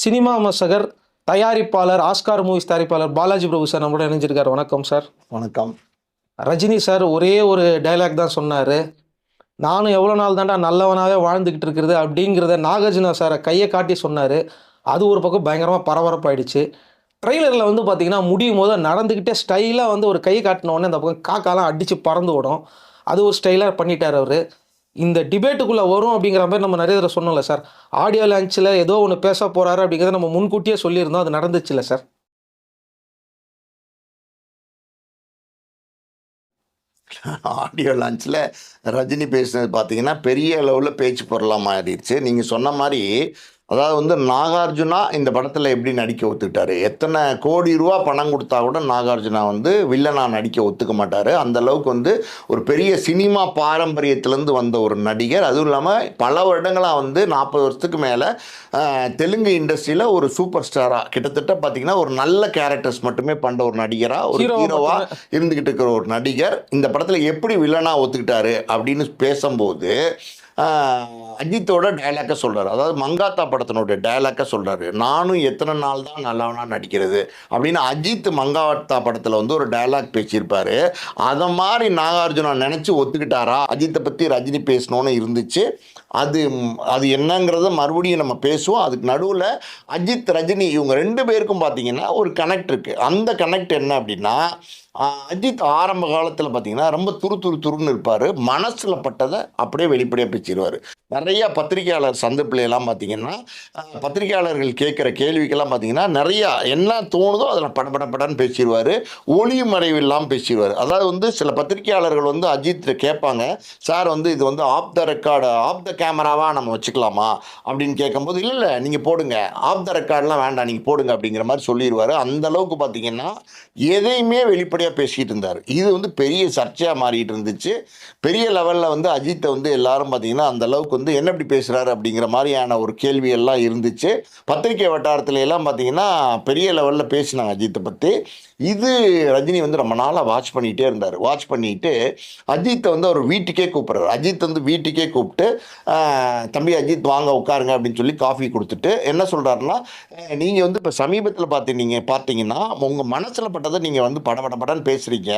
Cinema மசகர் தயாரிப்பாளர் Oscar movies தயாரிப்பாளர் பாலாஜி பிரபு sir நம்மளோட இணைஞ்சிருக்காரு. வணக்கம் சார். வணக்கம். ரஜினி சார் ஒரே ஒரு டைலாக் தான் சொன்னார். நானும் எவ்வளோ நாள் தாண்டா நல்லவனாகவே வாழ்ந்துக்கிட்டு இருக்கிறது அப்படிங்கிறத நாகார்ஜுனா சாரை கையை காட்டி சொன்னார். அது ஒரு பக்கம் பயங்கரமாக பரபரப்பாயிடுச்சு. ட்ரெய்லரில் வந்து பார்த்தீங்கன்னா முடியும் போது நடந்துக்கிட்டே ஸ்டைலாக வந்து ஒரு கை காட்டின உடனே இந்த பக்கம் காக்காலாம் அடித்து பறந்து விடும் அது ஒரு ஸ்டைலாக பண்ணிட்டார் அவர். இந்த டிபேட்டுக்குள்ளே வரும் அப்படிங்கிற மாதிரி நம்ம நிறைய தடவை சொன்னோம்ல சார். ஆடியோ லான்ச்சில் ஏதோ ஒன்று பேச போகிறாரு அப்படிங்கிறத நம்ம முன்கூட்டியே சொல்லியிருந்தோம். அது நடந்துச்சுல்ல சார்? ஆடியோ லான்ச்சில் ரஜினி பேசுனது பார்த்தீங்கன்னா பெரிய அளவில் பேச்சு பொருளாக மாறிடுச்சு. நீங்கள் சொன்ன மாதிரி அதாவது வந்து நாகார்ஜுனா இந்த படத்தில் எப்படி நடிக்க ஒத்துக்கிட்டாரு? எத்தனை கோடி ரூபா பணம் கொடுத்தா கூட நாகார்ஜுனா வந்து வில்லனா நடிக்க ஒத்துக்க மாட்டார். அந்த அளவுக்கு வந்து ஒரு பெரிய சினிமா பாரம்பரியத்திலேருந்து வந்த ஒரு நடிகர். அதுவும் இல்லாமல் பல வருடங்களாக வந்து நாற்பது வருஷத்துக்கு மேலே தெலுங்கு இண்டஸ்ட்ரியில் ஒரு சூப்பர் ஸ்டாராக கிட்டத்தட்ட பார்த்தீங்கன்னா ஒரு நல்ல கேரக்டர்ஸ் மட்டுமே பண்ணுற ஒரு நடிகராக ஒரு ஹீரோவாக இருந்துக்கிட்டு இருக்கிற ஒரு நடிகர். இந்த படத்தில் எப்படி வில்லனா ஒத்துக்கிட்டாரு அப்படின்னு பேசும்போது அஜித்தோட டைலாக்கை சொல்கிறார் அதாவது மங்காத்தா படத்தினோட டைலாக்கை சொல்கிறாரு நானும் எத்தனை நாள் தான் நல்லவனா நடிக்கிறது அப்படின்னு அஜித் மங்காத்தா படத்தில் வந்து ஒரு டைலாக் பேசியிருப்பார். அதை மாதிரி நாகார்ஜுனா நினச்சி ஒத்துக்கிட்டாரா? அஜித்தை பற்றி ரஜினி பேசணும்னு இருந்துச்சு. அது அது என்னங்கிறத மறுபடியும் நம்ம பேசுவோம். அதுக்கு நடுவில் அஜித் ரஜினி இவங்க ரெண்டு பேருக்கும் பார்த்தீங்கன்னா ஒரு கனெக்ட் இருக்குது அந்த கனெக்ட் என்ன அப்படின்னா அஜித் ஆரம்ப காலத்தில் பார்த்தீங்கன்னா ரொம்ப துரு துரு துருன்னு இருப்பார். மனசில் பட்டதை அப்படியே வெளிப்படையாக பேசிடுவார் நிறைய பத்திரிகையாளர் சந்திப்புலாம் பார்த்தீங்கன்னா பத்திரிகையாளர்கள் கேட்குற கேள்விக்கெல்லாம் பார்த்தீங்கன்னா நிறையா என்ன தோணுதோ அதில் படபட படன்னு பேசிடுவார். ஒளி மறைவில்லாம் பேசிடுவார். அதாவது வந்து சில பத்திரிகையாளர்கள் வந்து அஜித் கேட்பாங்க. சார் வந்து இது வந்து off the record off the கேமராவாக நம்ம வச்சுக்கலாமா? அப்படின்னு கேட்கும்போது இல்லை இல்லை நீங்கள் போடுங்க. ஆஃப் த ரெக்கார்ட்லாம் வேண்டாம். நீங்கள் போடுங்க. அப்படிங்கிற மாதிரி சொல்லிடுவார். அந்த அளவுக்கு பார்த்தீங்கன்னா எதையுமே வெளிப்படையாக பேசிகிட்டு இருந்தார். இது வந்து பெரிய சர்ச்சையாக மாறிட்டு இருந்துச்சு. பெரிய லெவலில் வந்து அஜித்தை வந்து எல்லாரும் பார்த்தீங்கன்னா அந்த அளவுக்கு வந்து என்ன இப்படி பேசுகிறாரு அப்படிங்கிற மாதிரியான ஒரு கேள்வியெல்லாம் இருந்துச்சு. பத்திரிகை வட்டாரத்துல எல்லாம் பார்த்தீங்கன்னா பெரிய லெவலில் பேசினாங்க அஜித்தை பற்றி இது ரஜினி வந்து ரொம்ப நாளாக வாட்ச் பண்ணிகிட்டே இருந்தார். வாட்ச் பண்ணிட்டு அஜித்தை வந்து அவர் வீட்டுக்கே கூப்பிட்றாரு. அஜித் வந்து வீட்டுக்கே கூப்பிட்டு தம்பி அஜித் வாங்க உட்காருங்க அப்படின்னு சொல்லி காஃபி கொடுத்துட்டு என்ன சொல்கிறாருன்னா நீங்கள் வந்து இப்போ சமீபத்தில் பார்த்து நீங்கள் பார்த்தீங்கன்னா உங்கள் மனசில் பட்டதை நீங்கள் வந்து படபட படன்னு பேசுகிறீங்க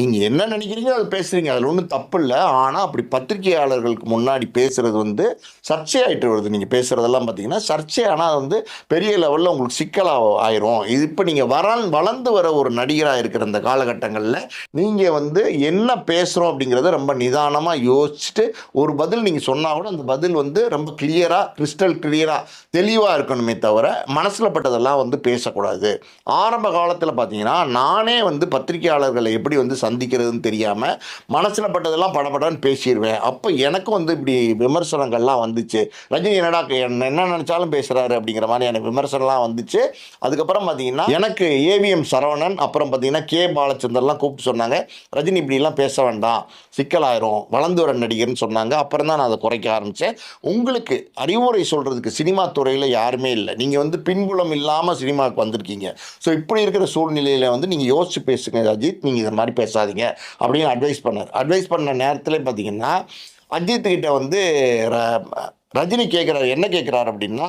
நீங்கள் என்ன நினைக்கிறீங்களோ அதை பேசுகிறீங்க அதில் ஒன்றும் தப்பு இல்லை. ஆனால் அப்படி பத்திரிகையாளர்களுக்கு முன்னாடி பேசுகிறது வந்து சர்ச்சையாகிட்டு வருது. நீங்கள் பேசுகிறதெல்லாம் பார்த்தீங்கன்னா சர்ச்சை ஆனால் வந்து பெரிய லெவலில் உங்களுக்கு சிக்கலாக ஆயிரும். இது இப்போ நீங்கள் வரான் வளர்ந்து வர ஒரு நடிகராக இருக்கிற இந்த காலகட்டங்களில் நீங்கள் வந்து என்ன பேசுகிறோம் அப்படிங்கிறத ரொம்ப நிதானமாக யோசிச்சுட்டு ஒரு பதில் நீங்கள் சொன்னால் கூட அந்த பதில் வந்து ரொம்ப கிளியராக கிறிஸ்டல் கிளியராக தெளிவாக இருக்கணுமே தவிர மனசில் பட்டதெல்லாம் வந்து பேசக்கூடாது. ஆரம்ப காலத்தில் பார்த்தீங்கன்னா நானே வந்து பத்திரிகையாளர்களை எப்படி வந்து சந்திக்கிறதுன்னு தெரியாமல் மனசில் பட்டதெல்லாம் படபடன்னு பேசிடுவேன் அப்போ எனக்கும் வந்து இப்படி விமர்சனங்கள்லாம் வந்துச்சு. ரஜினி என்னடா என்ன என்ன நினச்சாலும் பேசுகிறாரு அப்படிங்கிற மாதிரி எனக்கு விமர்சனம்லாம் வந்துச்சு. அதுக்கப்புறம் பார்த்தீங்கன்னா எனக்கு ஏவிஎம் சரவணன் அப்புறம் பார்த்தீங்கன்னா கே. பாலச்சந்தர்லாம் கூப்பிட்டு சொன்னாங்க. ரஜினி இப்படிலாம் பேச வேண்டாம். சிக்கலாயிரும். வளர்ந்து வர நடிகர்னு சொன்னாங்க. அப்புறம் தான் நான் அதை குறைக்க ஆரம்பித்தேன் உங்களுக்கு அறிவுரை சொல்கிறதுக்கு சினிமா துறையில் யாருமே இல்லை. நீங்கள் வந்து பின்புலம் இல்லாமல் சினிமாவுக்கு வந்திருக்கீங்க. ஸோ இப்படி இருக்கிற சூழ்நிலையில் வந்து நீங்கள் யோசிச்சு பேசுங்க அஜித் நீங்கள் இதை மாதிரி பேசாதீங்க. அப்படின்னு அட்வைஸ் பண்ணார். அட்வைஸ் பண்ண நேரத்தில் பார்த்தீங்கன்னா அஜித்துக்கிட்ட வந்து ர- ரஜினி கேட்குறாரு. என்ன கேட்குறாரு அப்படின்னா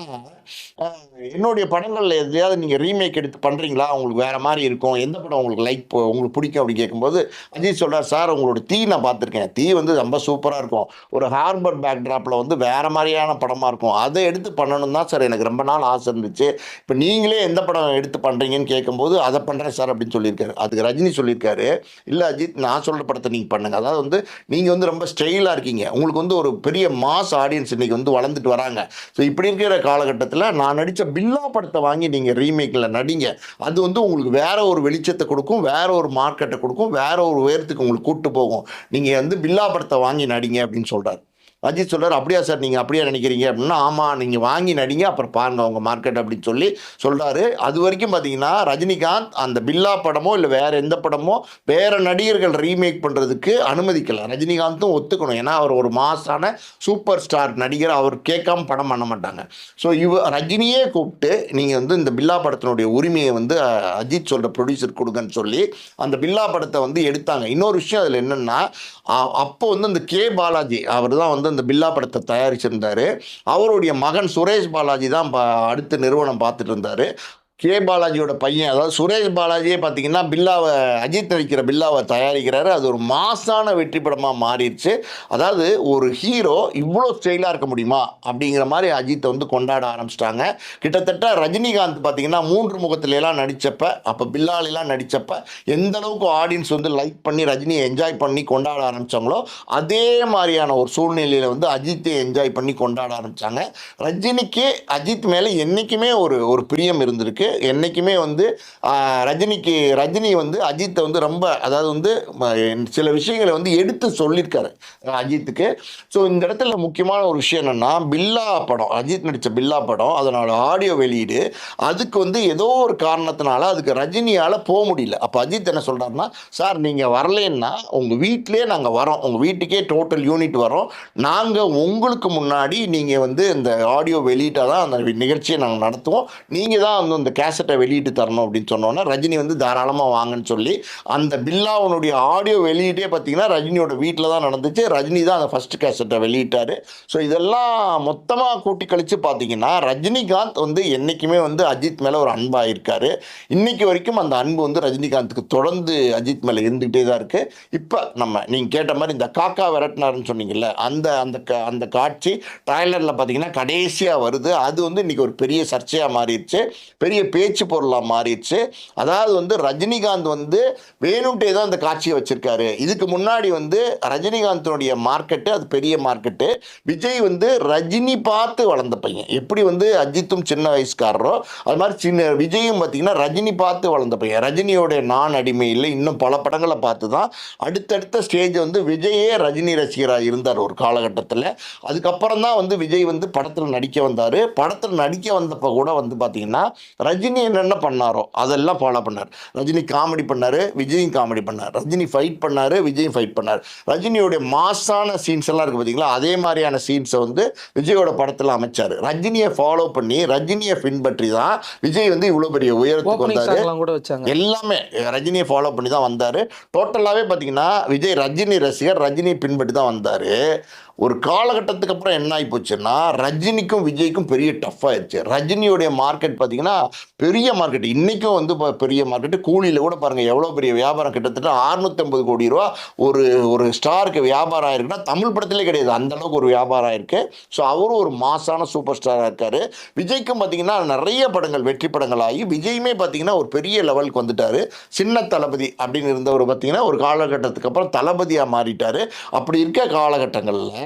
என்னுடைய படங்களில் எதையாவது நீங்கள் ரீமேக் எடுத்து பண்ணுறீங்களா உங்களுக்கு வேறு மாதிரி இருக்கும். எந்த படம் உங்களுக்கு லைக் உங்களுக்கு பிடிக்கும் அப்படின்னு கேட்கும்போது அஜித் சொல்கிறார் சார் உங்களோட தீ நான் பார்த்துருக்கேன். தீ வந்து ரொம்ப சூப்பராக இருக்கும். ஒரு ஹார்பர் பேக்ட்ராப்பில் வந்து வேறு மாதிரியான படமாக இருக்கும். அதை எடுத்து பண்ணணும் தான் சார் எனக்கு ரொம்ப நாள் ஆசை இருந்துச்சு. இப்போ நீங்களே எந்த படம் எடுத்து பண்ணுறீங்கன்னு கேட்கும்போது அதை பண்ணுறேன் சார் அப்படின்னு சொல்லியிருக்காரு. அதுக்கு ரஜினி சொல்லியிருக்காரு இல்லை அஜித் நான் சொல்கிற படத்தை நீங்கள் பண்ணுங்க. அதாவது வந்து நீங்கள் வந்து ரொம்ப ஸ்டைலாக இருக்கீங்க. உங்களுக்கு வந்து ஒரு பெரிய மாஸ் ஆடியன்ஸ் இன்றைக்கி வந்து வளர்ந்துட்டு வராங்க. ஸோ இப்படி இருக்கிற காலகட்டத்தில் நான் நடித்த பில்லா படத்தை வாங்கி நீங்கள் ரீமேக்கில் நடிங்க. அது வந்து உங்களுக்கு வேற ஒரு வெளிச்சத்தை கொடுக்கும் வேற ஒரு மார்க்கெட்டை கொடுக்கும் வேற ஒரு உயரத்துக்கு உங்களுக்கு கூட்டு போகும். நீங்கள் வந்து பில்லா படத்தை வாங்கி நடிங்க அப்படின்னு சொல்கிறார் அஜித் சொல்கிறார் அப்படியா சார் நீங்கள் அப்படியே நினைக்கிறீங்க? அப்படின்னா ஆமாம் நீங்கள் வாங்கி நடிங்க அப்புறம் பாருங்க அவங்க மார்க்கெட் அப்படின்னு சொல்லி சொல்கிறாரு அது வரைக்கும் பார்த்தீங்கன்னா ரஜினிகாந்த் அந்த பில்லா படமோ இல்லை வேறு எந்த படமோ வேறு நடிகர்கள் ரீமேக் பண்ணுறதுக்கு அனுமதிக்கலாம் ரஜினிகாந்தும் ஒத்துக்கணும். ஏன்னா அவர் ஒரு மாசான சூப்பர் ஸ்டார் நடிகர் அவர் கேட்காம படம் பண்ண மாட்டாங்க. ஸோ இவ ரஜினியே கூப்பிட்டு நீங்கள் வந்து இந்த பில்லா படத்தினுடைய உரிமையை வந்து அஜித் சொல்கிற ப்ரொடியூசர் கொடுங்கன்னு சொல்லி அந்த பில்லா படத்தை வந்து எடுத்தாங்க. இன்னொரு விஷயம் அதில் என்னென்னா அப்போ வந்து அந்த கே. பாலாஜி அவர் தான் வந்து அந்த பில்லா படத்தை தயாரிச்சிருந்தார். அவருடைய மகன் சுரேஷ் பாலாஜி தான் அடுத்த நிறுவனம் பார்த்துட்டு இருந்தார். கே பாலாஜியோட பையன் அதாவது சுரேஷ் பாலாஜியே பார்த்தீங்கன்னா பில்லாவை அஜித் நடிக்கிற பில்லாவை தயாரிக்கிறாரு. அது ஒரு மாசான வெற்றி படமாக மாறிடுச்சு. அதாவது ஒரு ஹீரோ இவ்வளோ ஸ்டைலாக இருக்க முடியுமா அப்படிங்கிற மாதிரி அஜித்தை வந்து கொண்டாட ஆரம்பிச்சிட்டாங்க. கிட்டத்தட்ட ரஜினிகாந்த் பார்த்தீங்கன்னா மூன்று முகத்துல நடித்தப்ப அப்போ பில்லாலெலாம் நடித்தப்ப எந்த அளவுக்கு ஆடியன்ஸ் வந்து லைக் பண்ணி ரஜினியை என்ஜாய் பண்ணி கொண்டாட ஆரம்பித்தாங்களோ அதே மாதிரியான ஒரு சூழ்நிலையில் வந்து அஜித்தை என்ஜாய் பண்ணி கொண்டாட ஆரம்பித்தாங்க ரஜினிக்கு அஜித் மேலே என்றைக்குமே ஒரு ஒரு பிரியம் இருந்திருக்கு. என்றைக்குமே வந்து ரஜினிக்கு ரஜினி வந்து அஜித்தை வந்து ரொம்ப அதாவது வந்து சில விஷயங்களை வந்து எடுத்து சொல்லியிருக்காரு அஜித்துக்கு. ஸோ இந்த இடத்துல முக்கியமான ஒரு விஷயம் என்னென்னா பில்லா படம் அஜித் நடித்த பில்லா படம் அதனோட ஆடியோ வெளியீடு அதுக்கு வந்து ஏதோ ஒரு காரணத்தினால அதுக்கு ரஜினியால் போக முடியல. அப்போ அஜித் என்ன சொல்கிறாருன்னா சார் நீங்கள் வரலைன்னா உங்கள் வீட்டிலே நாங்கள் வரோம். உங்கள் வீட்டுக்கே டோட்டல் யூனிட் வரோம். நாங்கள் உங்களுக்கு முன்னாடி நீங்கள் வந்து இந்த ஆடியோ வெளியிட்டால் தான் அந்த நிகழ்ச்சியை நாங்கள் நடத்துவோம். நீங்கள் தான் வந்து அந்த கேசட்டை வெளியிட்டு தரணும் அப்படின்னு சொன்னோன்னே ரஜினி வந்து தாராளமாக வாங்கன்னு சொல்லி அந்த பில்லாவனுடைய ஆடியோ வெளியீட்டே பார்த்தீங்கன்னா ரஜினியோட வீட்டில் தான் நடந்துச்சு. ரஜினி தான் அந்த ஃபஸ்ட்டு கேசட்டை வெளியிட்டார். ஸோ இதெல்லாம் மொத்தமாக கூட்டி கழித்து பார்த்தீங்கன்னா ரஜினிகாந்த் வந்து என்றைக்குமே வந்து அஜித் மேலே ஒரு அன்பாக இருக்கார் இன்றைக்கி வரைக்கும் அந்த அன்பு வந்து ரஜினிகாந்துக்கு தொடர்ந்து அஜித் மேலே இருந்துகிட்டே தான் இருக்குது இப்போ நம்ம நீங்கள் கேட்ட மாதிரி இந்த காக்கா விரட்டினாருன்னு சொன்னீங்கல்ல அந்த அந்த க- அந்த காட்சி ட்ரைலரில் பார்த்தீங்கன்னா கடைசியாக வருது. அது வந்து இன்றைக்கி ஒரு பெரிய சர்ச்சையாக மாறிடுச்சு. பெரிய பேச்சு பொருளாக மாறிடுச்சு. அதாவது வந்து ரஜினிகாந்த் வந்து வேணும்ட்டே தான் அந்த காட்சியை வச்சிருக்காரு. இதுக்கு முன்னாடி வந்து ரஜினிகாந்தினுடைய மார்க்கெட்டு அது பெரிய மார்க்கெட்டு. விஜய் வந்து ரஜினி பார்த்து வளர்ந்த பையன். எப்படி வந்து அஜித்தும் சின்ன வயசுக்காரரோ அது மாதிரி சின்ன விஜயும் பார்த்தீங்கன்னா ரஜினி பார்த்து வளர்ந்த பையன். ரஜினியோட நான் அடிமை இல்லை. இன்னும் பல படங்களை பார்த்து தான் அடுத்தடுத்த ஸ்டேஜ் வந்து விஜயே ரஜினி ரசிகராக இருந்தார் ஒரு காலகட்டத்தில். அதுக்கப்புறம் தான் வந்து விஜய் வந்து படத்தில் நடிக்க வந்தார். படத்தில் நடிக்க வந்தப்போ கூட வந்து பார்த்தீங்கன்னா ரஜினி என்னென்ன பண்ணாரோ அதெல்லாம் ஃபாலோ பண்ணார். ரஜினி காமெடி பண்ணார் விஜயும் காமெடி பண்ணார். ரஜினி ஃபைட் பண்ணார் விஜயும் ஃபைட் பண்ணார். ரஜினியோடைய மாசான சீன்ஸ் எல்லாம் இருக்குது பார்த்தீங்களா அதே மாதிரியான சீன்ஸை வந்து விஜயோட படத்தில் அமைச்சார். ரஜினியை ஃபாலோ பண்ணி ரஜினியை பின்பற்றி தான் விஜய் வந்து இவ்வளோ பெரிய உயரத்துக்கு வந்தார். எல்லாமே ரஜினியை ஃபாலோ பண்ணி தான் வந்தார். டோட்டலாகவே பார்த்தீங்கன்னா விஜய் ரஜினி ரசிகர் ரஜினியை பின்பற்றி தான் வந்தார். ஒரு காலகட்டத்துக்கு அப்புறம் என்ன ஆகி போச்சுன்னா ரஜினிக்கும் விஜய்க்கும் பெரிய டஃப் ஆயிடுச்சு. ரஜினியோடைய மார்க்கெட் பார்த்தீங்கன்னா பெரிய மார்க்கெட் இன்றைக்கும் வந்து ப- பெரிய மார்க்கெட்டு கூலியில் கூட பாருங்கள் எவ்வளோ பெரிய வியாபாரம்? கிட்டத்தட்ட 650 கோடி ரூபா ஒரு ஒரு ஸ்டாருக்கு வியாபாரம் ஆயிருக்குன்னா தமிழ் படத்திலே கிடையாது. அந்தளவுக்கு ஒரு வியாபாரம் ஆயிருக்கு. ஸோ அவரும் ஒரு மாசான சூப்பர் ஸ்டாராக இருக்கார். விஜய்க்கும் பார்த்தீங்கன்னா நிறைய படங்கள் வெற்றி படங்கள் ஆகி விஜயுமே பார்த்தீங்கன்னா ஒரு பெரிய லெவலுக்கு வந்துட்டார். சின்ன தளபதி அப்படின்னு இருந்தவர் பார்த்தீங்கன்னா ஒரு காலகட்டத்துக்கு அப்புறம் தளபதியாக மாறிட்டார். அப்படி இருக்க காலகட்டங்களில்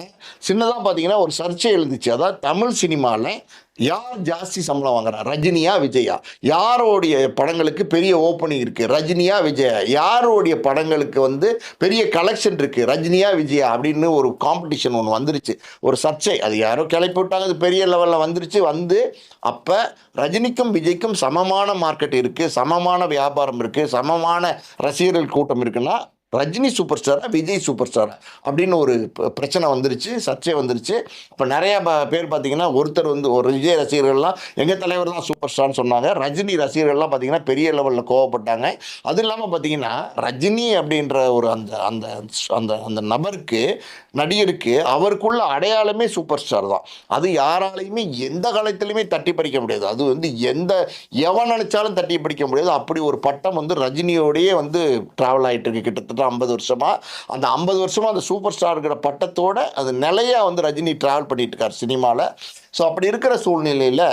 சின்னதாக பார்த்தீங்கன்னா ஒரு சர்ச்சை எழுந்துச்சு. அதாவது தமிழ் சினிமாவில் யார் ஜாஸ்தி சம்பளம் வாங்குறா? ரஜினியா விஜயா? யாரோடைய படங்களுக்கு பெரிய ஓப்பனிங் இருக்குது ரஜினியா விஜயா? யாரோடைய படங்களுக்கு வந்து பெரிய கலெக்ஷன் இருக்குது ரஜினியா விஜயா அப்படின்னு ஒரு காம்படிஷன் ஒன்று வந்துருச்சு. ஒரு சர்ச்சை. அது யாரோ கிளப்பி விட்டாங்க. அது பெரிய லெவலில் வந்துருச்சு. வந்து அப்போ ரஜினிக்கும் விஜய்க்கும் சமமான மார்க்கெட் இருக்குது சமமான வியாபாரம் இருக்குது சமமான ரசிகர்கள் கூட்டம் இருக்குன்னா ரஜினி சூப்பர் ஸ்டாரா விஜய் சூப்பர் ஸ்டாரா அப்படின்னு ஒரு பிரச்சனை வந்துருச்சு சர்ச்சை வந்துருச்சு. இப்போ நிறையா ப- பேர் பார்த்தீங்கன்னா ஒருத்தர் வந்து ஒரு விஜய் ரசிகர்கள்லாம் எங்கள் தலைவர் தான் சூப்பர் ஸ்டார்னு சொன்னாங்க. ரஜினி ரசிகர்கள்லாம் பார்த்தீங்கன்னா பெரிய லெவலில் கோவப்பட்டாங்க. அது இல்லாமல் பார்த்தீங்கன்னா ரஜினி அப்படின்ற ஒரு அந்த அந்த அந்த அந்த நபருக்கு நடிகருக்கு அவருக்குள்ள அடையாளமே சூப்பர் ஸ்டார் தான். அது யாராலையுமே எந்த காலத்திலையுமே தட்டி பறிக்க முடியாது. அது வந்து எந்த எவன் நினைச்சாலும் தட்டி படிக்க முடியாது. அப்படி ஒரு பட்டம் வந்து ரஜினியோடையே வந்து ட்ராவல் ஆகிட்டு இருக்கு கிட்டத்தட்ட. ஐம்பது வருஷமா அந்த ஐம்பது வருஷமாக அந்த சூப்பர் ஸ்டாருங்கிற பட்டத்தோடு அது நிலையாக வந்து ரஜினி ட்ராவல் பண்ணிட்டு இருக்கார் சினிமாவில் ஸோ அப்படி இருக்கிற சூழ்நிலையில்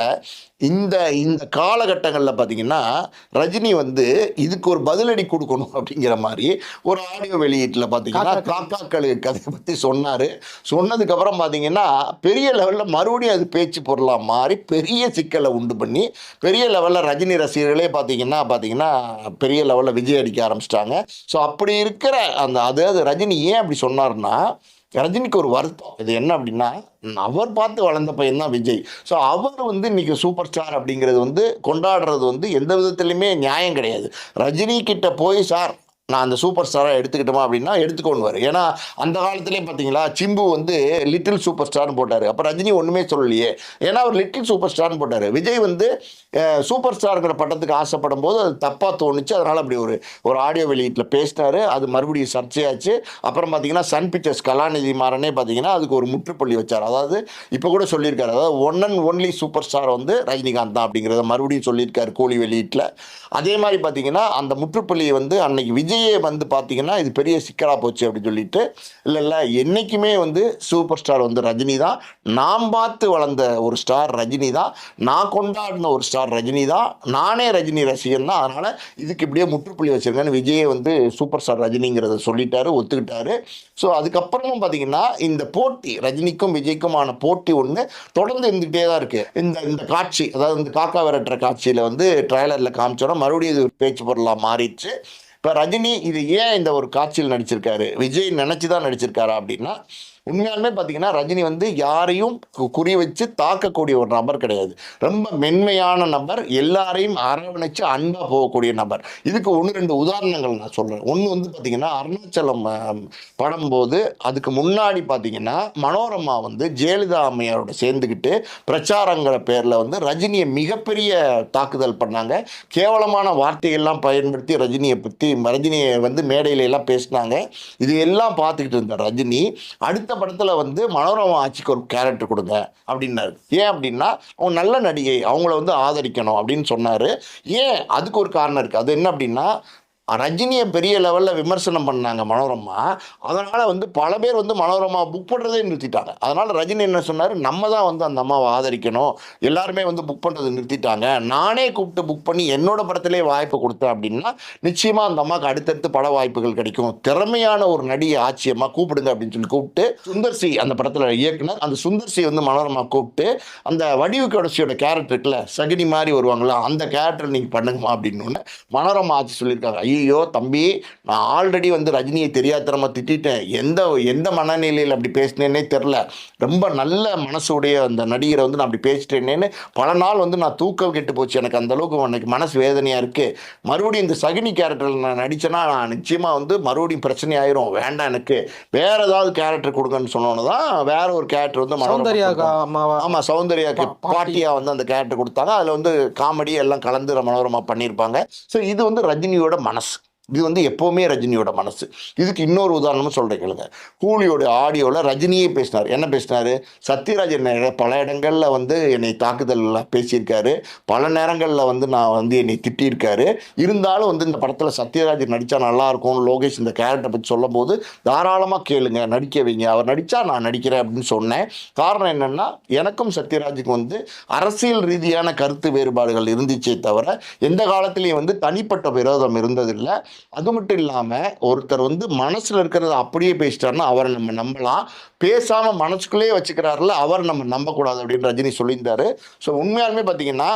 இந்த இந்த காலகட்டங்களில் பார்த்தீங்கன்னா ரஜினி வந்து இதுக்கு ஒரு பதிலடி கொடுக்கணும் அப்படிங்கிற மாதிரி ஒரு ஆடியோ வெளியீட்டில் பார்த்தீங்கன்னா காக்காக்கள் கதையை பற்றி சொன்னார். சொன்னதுக்கப்புறம் பார்த்தீங்கன்னா பெரிய லெவலில் மறுபடியும் அது பேச்சு பொருளாக மாறி பெரிய சிக்கலை உண்டு பண்ணி பெரிய லெவலில் ரஜினி ரசிகர்களே பார்த்தீங்கன்னா பார்த்தீங்கன்னா பெரிய லெவலில் விஜய் அடிக்க ஆரம்பிச்சிட்டாங்க. ஸோ அப்படி இருக்கிற அந்த அதாவது ரஜினி ஏன் அப்படி சொன்னார்னா ரஜினிக்கு ஒரு வருத்தம். இது என்ன அப்படின்னா அவர் பார்த்து வளர்ந்த பையன் தான் விஜய். ஸோ அவர் வந்து இன்னைக்கு சூப்பர் ஸ்டார் அப்படிங்கிறது வந்து கொண்டாடுறது வந்து எந்த விதத்துலையுமே நியாயம் கிடையாது. ரஜினி கிட்ட போய் சார் நான் அந்த சூப்பர் ஸ்டாராக எடுத்துக்கிட்டோமா அப்படின்னா எடுத்துக்கோணுவார் ஏன்னா அந்த காலத்திலே பார்த்தீங்களா சிம்பு வந்து லிட்டில் சூப்பர் ஸ்டார்னு போட்டார். அப்போ ரஜினி ஒன்றுமே சொல்லலையே. ஏன்னா அவர் லிட்டில் சூப்பர் ஸ்டார்னு போட்டார். விஜய் வந்து சூப்பர் ஸ்டாருங்கிற பட்டத்துக்கு ஆசைப்படும் போது அது தப்பாக தோணுச்சு. அதனால் அப்படி ஒரு ஒரு ஆடியோ வெளியீட்டில் பேசினார். அது மறுபடியும் சர்ச்சையாச்சு. அப்புறம் பார்த்தீங்கன்னா சன் பிக்சர்ஸ் கலாநிதி மாறனே பார்த்தீங்கன்னா அதுக்கு ஒரு முற்றுப்புள்ளி வச்சார். அதாவது இப்போ கூட சொல்லியிருக்காரு. அதாவது one and only super star வந்து ரஜினிகாந்த் தான் அப்படிங்கிறத மறுபடியும் சொல்லியிருக்காரு கோழி வெளியீட்டில். அதே மாதிரி பார்த்தீங்கன்னா அந்த முற்றுப்புள்ளியை வந்து அன்னைக்கு விஜய் வந்து பார்த்தீங்கன்னா இது பெரிய சிக்கலாக போச்சு அப்படின்னு சொல்லிட்டு இல்லை இல்லை என்றைக்குமே வந்து சூப்பர் ஸ்டார் வந்து ரஜினி தான். நாம் பார்த்து வளர்ந்த ஒரு ஸ்டார் ரஜினி தான். நான் கொண்டாடின ஒரு ஸ்டார் ரஜினி தான். நானே ரஜினி ரசிகன் தான். அதனால் இதுக்கு இப்படியே முற்றுப்புள்ளி வச்சுருக்கேன்னு விஜயே வந்து சூப்பர் ஸ்டார் ரஜினிங்கிறத சொல்லிட்டாரு ஒத்துக்கிட்டாரு. ஸோ அதுக்கப்புறமும் பார்த்தீங்கன்னா இந்த போட்டி ரஜினிக்கும் விஜய்க்குமான போட்டி ஒன்று தொடர்ந்து இருந்துகிட்டே தான் இருக்குது இந்த இந்த காட்சி அதாவது இந்த காக்கா விரட்டுற காட்சியில் வந்து ட்ரைலரில் காமிச்சோன்னா மறுபடியும் இது பேச்சு பொருளாக மாறிடுச்சு. இப்போ ரஜினி இது ஏன் இந்த ஒரு காட்சியில் நடிச்சிருக்காரு? விஜய் நினச்சி தான் நடிச்சிருக்காரா அப்படின்னா உண்மையாலுமே பார்த்தீங்கன்னா ரஜினி வந்து யாரையும் குறி வச்சு தாக்கக்கூடிய ஒரு நபர் கிடையாது. ரொம்ப மென்மையான நபர் எல்லாரையும் அரவணைச்சு அன்பாக போகக்கூடிய நபர். இதுக்கு ஒன்று ரெண்டு உதாரணங்கள் நான் சொல்கிறேன் ஒன்று வந்து பார்த்தீங்கன்னா அருணாச்சலம் படம் போது அதுக்கு முன்னாடி பார்த்தீங்கன்னா மனோரமா வந்து ஜெயலலிதா அம்மையாரோட சேர்ந்துக்கிட்டு பிரச்சாரங்கிற பேரில் வந்து ரஜினியை மிகப்பெரிய தாக்குதல் பண்ணாங்க. கேவலமான வார்த்தைகள்லாம் பயன்படுத்தி ரஜினியை பற்றி ரஜினியை வந்து மேடையில எல்லாம் பேசினாங்க. இது எல்லாம் பார்த்துக்கிட்டு இருந்த ரஜினி அடுத்த படத்தில் வந்து மனோரமா ஆட்சிக்கு ஒரு கேரக்டர் கொடுங்க அப்படின்னாரு. ஏன் அப்படின்னா அவங்க நல்ல நடிகை அவங்கள வந்து ஆதரிக்கணும் அப்படின்னு சொன்னார். ஏன்? அதுக்கு ஒரு காரணம் இருக்குது அது என்ன அப்படின்னா ரஜினியை பெரிய லெவலில் விமர்சனம் பண்ணாங்க மனோரமா. அதனால் வந்து பல பேர் வந்து மனோரமா புக் பண்ணுறதே நிறுத்திட்டாங்க. அதனால் ரஜினி என்ன சொன்னார்? நம்ம தான் வந்து அந்த அம்மாவை ஆதரிக்கணும். எல்லாருமே வந்து புக் பண்ணுறது நிறுத்திட்டாங்க. நானே கூப்பிட்டு புக் பண்ணி என்னோட படத்திலே வாய்ப்பு கொடுத்தேன் அப்படின்னா நிச்சயமாக அந்த அம்மாவுக்கு அடுத்தடுத்து பட வாய்ப்புகள் கிடைக்கும். திறமையான ஒரு நடிகை ஆட்சியமாக கூப்பிடுங்க அப்படின்னு சொல்லி கூப்பிட்டு சுந்தர் சி அந்த படத்தில் இயக்குனர் அந்த சுந்தர் சி வந்து மனோரமா கூப்பிட்டு அந்த வடிவு கடைசியோட கேரக்டர் இருக்குல்ல சகினி மாதிரி வருவாங்களா அந்த கேரக்டர் நீங்கள் பண்ணுங்கம்மா அப்படின்னு ஒன்று மனோரமா ஆட்சி சொல்லியிருக்காங்க. ஐயோ தம்பி நான் ஆல்ரெடி வந்து ரஜினியை தெரியாதனமாக திட்டிட்டேன். எந்த எந்த மனநிலையில் அப்படி பேசினேனே தெரில ரொம்ப நல்ல மனசுடைய அந்த நடிகரை வந்து நான் அப்படி பேசிட்டேனேன்னு பல நாள் வந்து நான் தூக்கம் கெட்டு போச்சு. எனக்கு அந்த அளவுக்கு எனக்கு மனசு வேதனையாக இருக்குது மறுபடியும் இந்த சகினி கேரக்டரில் நான் நடித்தேன்னா நான் நிச்சயமாக வந்து மறுபடியும் பிரச்சனை ஆயிரும். வேண்டாம் எனக்கு. வேற ஏதாவது கேரக்டர் கொடுங்கன்னு சொன்னோன்னு தான் வேற ஒரு கேரக்டர் வந்து சௌந்தர்யா கொடுத்தாங்க. அம்மாவா? ஆமா சௌந்தர்யாக்கு பா- பாட்டி. பாட்டியா வந்து அந்த கேரக்டர் கொடுத்தாங்க. அதுல வந்து காமெடி எல்லாம் கலந்து மனோரமா பண்ணியிருப்பாங்க. ஸோ இது வந்து ரஜினியோட மனசு. இது வந்து எப்போவுமே ரஜினியோட மனசு. இதுக்கு இன்னொரு உதாரணமும் சொல்கிறேன் கேளுங்க. கூலியோட ஆடியோவில் ரஜினியே பேசினார். என்ன பேசினார்? சத்யராஜ் பல இடங்களில் வந்து என்னை தாக்குதல்லாம் பேசியிருக்காரு. பல நேரங்களில் வந்து நான் வந்து என்னை திட்டியிருக்காரு. இருந்தாலும் வந்து இந்த படத்தில் சத்யராஜ் நடித்தா நல்லாயிருக்கும் லோகேஷ் இந்த கேரக்டரை பற்றி சொல்லும்போது தாராளமாக கேளுங்க நடிக்க வைங்க. அவர் நடித்தா நான் நடிக்கிறேன் அப்படின்னு சொன்னேன். காரணம் என்னென்னா எனக்கும் சத்யராஜுக்கும் வந்து அரசியல் ரீதியான கருத்து வேறுபாடுகள் இருந்துச்சே தவிர எந்த காலத்திலையும் வந்து தனிப்பட்ட விரோதம் இருந்ததில்லை. அது மட்டும் இல்லாமல் ஒருத்தர் வந்து மனசில் இருக்கிறத அப்படியே பேசிட்டாருன்னா அவரை நம்ம நம்பலாம். பேசாமல் மனசுக்குள்ளேயே வச்சுக்கிறாருல அவர் நம்ம நம்பக்கூடாது அப்படின்னு ரஜினி சொல்லியிருந்தாரு. ஸோ உண்மையாலுமே பார்த்தீங்கன்னா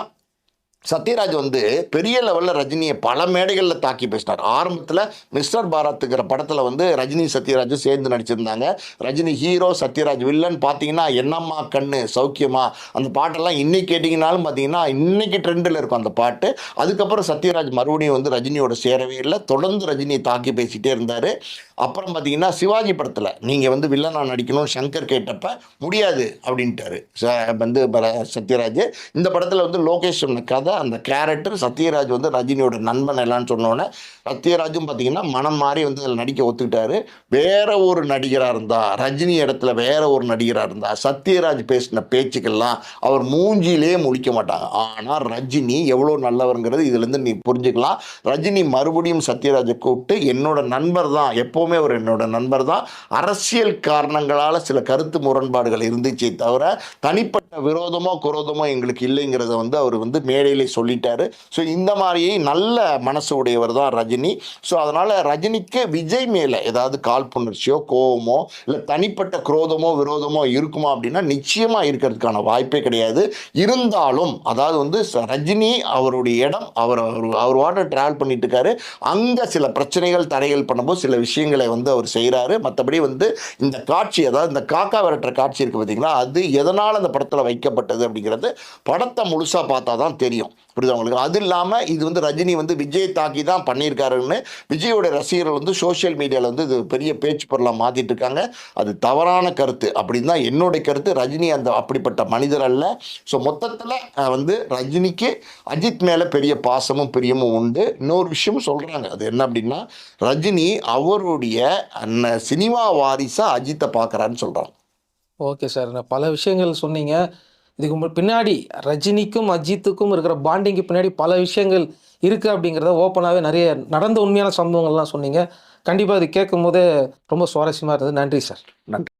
சத்யராஜ் வந்து பெரிய லெவலில் ரஜினியை பல மேடைகளில் தாக்கி பேசினார். ஆரம்பத்தில் மிஸ்டர் பாரத்துங்கிற படத்தில் வந்து ரஜினி சத்யராஜும் சேர்ந்து நடிச்சிருந்தாங்க. ரஜினி ஹீரோ சத்யராஜ் வில்லன் பார்த்தீங்கன்னா என்னம்மா கண்ணு சௌக்கியமா? அந்த பாட்டெல்லாம் இன்னைக்கு கேட்டிங்கனாலும் பார்த்தீங்கன்னா இன்னைக்கு ட்ரெண்டில் இருக்கும் அந்த பாட்டு. அதுக்கப்புறம் சத்யராஜ் மறுபடியும் வந்து ரஜினியோட சேரவே இல்லை. தொடர்ந்து ரஜினியை தாக்கி பேசிகிட்டே இருந்தார். அப்புறம் பார்த்தீங்கன்னா சிவாஜி படத்தில் நீங்கள் வந்து வில்லனா நடிக்கணும் சங்கர் கேட்டப்ப முடியாது அப்படின்ட்டாரு. ச- வந்து சத்யராஜ். இந்த படத்தில் வந்து லோகேஷ் சொன்ன கதை அந்த கேரக்டர் சத்யராஜ் வந்து ரஜினியோட நண்பன் எல்லான்னு சொன்னோன்னே சத்யராஜும் பார்த்தீங்கன்னா மனம் மாறி வந்து அதில் நடிக்க ஒத்துக்கிட்டாரு. வேற ஒரு நடிகராக இருந்தா ரஜினி இடத்துல வேற ஒரு நடிகராக இருந்தா சத்யராஜ் பேசின பேச்சுக்கெல்லாம் அவர் மூஞ்சியிலே முழிக்க மாட்டாங்க. ஆனால் ரஜினி எவ்வளோ நல்லவருங்கிறது இதுலேருந்து நீ புரிஞ்சுக்கலாம். ரஜினி மறுபடியும் சத்யராஜை கூப்பிட்டு என்னோட நண்பர் தான் எப்போவுமே அவர் என்னோட நண்பர் தான் அரசியல் காரணங்களால் சில கருத்து முரண்பாடுகள் இருந்துச்சே தவிர தனிப்பட்ட விரோதமோ குரோதமோ எங்களுக்கு இல்லைங்கிறத வந்து அவர் வந்து மேடையிலே சொல்லிட்டாரு. ஸோ இந்த மாதிரியே நல்ல மனசு உடையவர் தான் ரஜினி. ஸோ அதனால் ரஜினிக்கு விஜய் மேலே ஏதாவது காழ்ப்புணர்ச்சியோ கோவமோ இல்லை தனிப்பட்ட குரோதமோ விரோதமோ இருக்குமா அப்படின்னா நிச்சயமாக இருக்கிறதுக்கான வாய்ப்பே கிடையாது. இருந்தாலும் அதாவது வந்து ரஜினி அவருடைய இடம் அவர் அவர் அவர் வாட்டர் ட்ராவல் பண்ணிட்டு இருக்காரு. அங்கே சில பிரச்சனைகள் தடைகள் பண்ணும்போது சில விஷயங்கள் விஷயங்களை வந்து அவர் செய்கிறாரு மற்றபடி வந்து இந்த காட்சி அதாவது இந்த காக்கா விரட்டுற காட்சி இருக்குது பார்த்தீங்களா அது எதனால் அந்த படத்தில் வைக்கப்பட்டது அப்படிங்கிறது படத்தை முழுசாக பார்த்தா தான் தெரியும். புரியுது உங்களுக்கு? அது இல்லாமல் இது வந்து ரஜினி வந்து விஜய் தாக்கி தான் பண்ணியிருக்காருன்னு விஜயோட ரசிகர்கள் வந்து சோஷியல் மீடியாவில் வந்து இது பெரிய பேச்சு பொருளாக மாற்றிட்டு இருக்காங்க. அது தவறான கருத்து. அப்படின்னு தான் என்னுடைய கருத்து. ரஜினி அந்த அப்படிப்பட்ட மனிதர் அல்ல. ஸோ மொத்தத்தில் வந்து ரஜினிக்கு அஜித் மேலே பெரிய பாசமும் பிரியமும் உண்டு. இன்னொரு விஷயமும் சொல்கிறாங்க அது என்ன அப்படின்னா ரஜினி அவருடைய அந்த சினிமா வாரிசாக அஜித்தை பார்க்குறான்னு சொல்கிறாங்க ஓகே சார். பல விஷயங்கள் சொன்னீங்க. இதுக்கு பின்னாடி ரஜினிக்கும் அஜித்துக்கும் இருக்கிற பாண்டிங்க்கு பின்னாடி பல விஷயங்கள் இருக்குது அப்படிங்கிறத ஓப்பனாகவே நிறைய நடந்த உண்மையான சம்பவங்கள்லாம் சொன்னீங்க. கண்டிப்பாக அது கேட்கும் போதே ரொம்ப சுவாரஸ்யமாக இருந்தது. நன்றி சார். நன்றி.